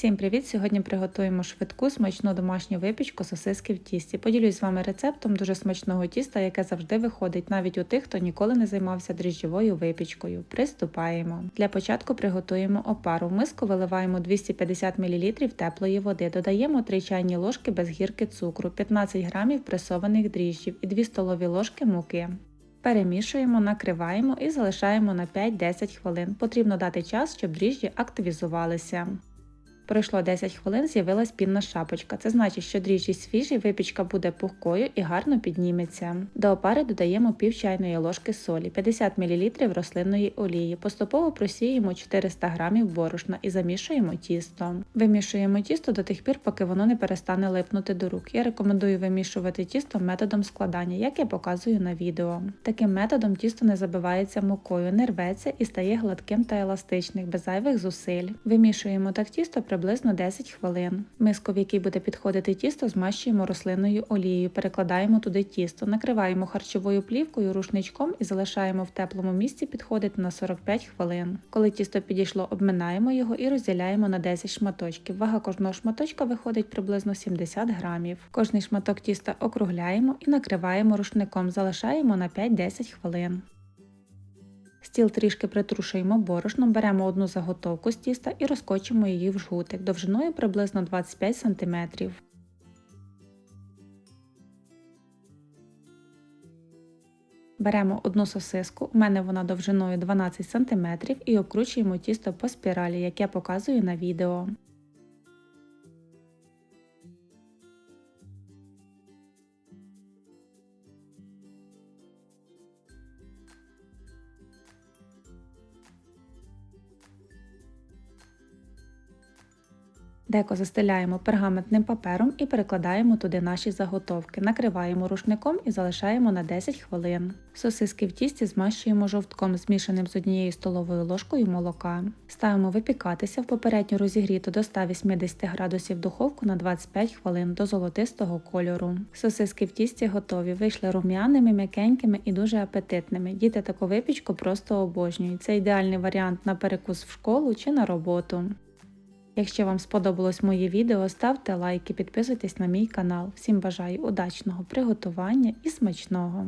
Всім привіт! Сьогодні приготуємо швидку смачну домашню випічку сосиски в тісті. Поділюсь з вами рецептом дуже смачного тіста, яке завжди виходить навіть у тих, хто ніколи не займався дріжджовою випічкою. Приступаємо. Для початку приготуємо опару. В миску виливаємо 250 мл теплої води, додаємо 3 чайні ложки без гірки цукру, 15 г пресованих дріжджів і 2 столові ложки муки. Перемішуємо, накриваємо і залишаємо на 5-10 хвилин. Потрібно дати час, щоб дріжджі активізувалися. Пройшло 10 хвилин, з'явилась пінна шапочка. Це значить, що дріжджі свіжі, випічка буде пухкою і гарно підніметься. До опари додаємо пів чайної ложки солі, 50 мл рослинної олії. Поступово просіємо 400 г борошна і замішуємо тісто. Вимішуємо тісто до тих пір, поки воно не перестане липнути до рук. Я рекомендую вимішувати тісто методом складання, як я показую на відео. Таким методом тісто не забивається мукою, не рветься і стає гладким та еластичним, без зайвих зусиль. Вимішуємо так тісто приблизно 10 хвилин. Миску, в якій буде підходити тісто, змащуємо рослинною олією, перекладаємо туди тісто, накриваємо харчовою плівкою, рушничком і залишаємо в теплому місці підходити на 45 хвилин. Коли тісто підійшло, обминаємо його і розділяємо на 10 шматочків. Вага кожного шматочка виходить приблизно 70 грамів. Кожний шматок тіста округляємо і накриваємо рушником, залишаємо на 5-10 хвилин. Стіл трішки притрушуємо борошном, беремо одну заготовку з тіста і розкочимо її в жгутик довжиною приблизно 25 см. Беремо одну сосиску, у мене вона довжиною 12 см і обкручуємо тісто по спіралі, як я показую на відео. Деко застеляємо пергаментним папером і перекладаємо туди наші заготовки, накриваємо рушником і залишаємо на 10 хвилин. Сосиски в тісті змащуємо жовтком, змішаним з однією столовою ложкою молока. Ставимо випікатися в попередньо розігріту до 180 градусів духовку на 25 хвилин до золотистого кольору. Сосиски в тісті готові, вийшли рум'яними, м'якенькими і дуже апетитними. Діти таку випічку просто обожнюють. Це ідеальний варіант на перекус в школу чи на роботу. Якщо вам сподобалось моє відео, ставте лайки, підписуйтесь на мій канал. Всім бажаю удачного приготування і смачного!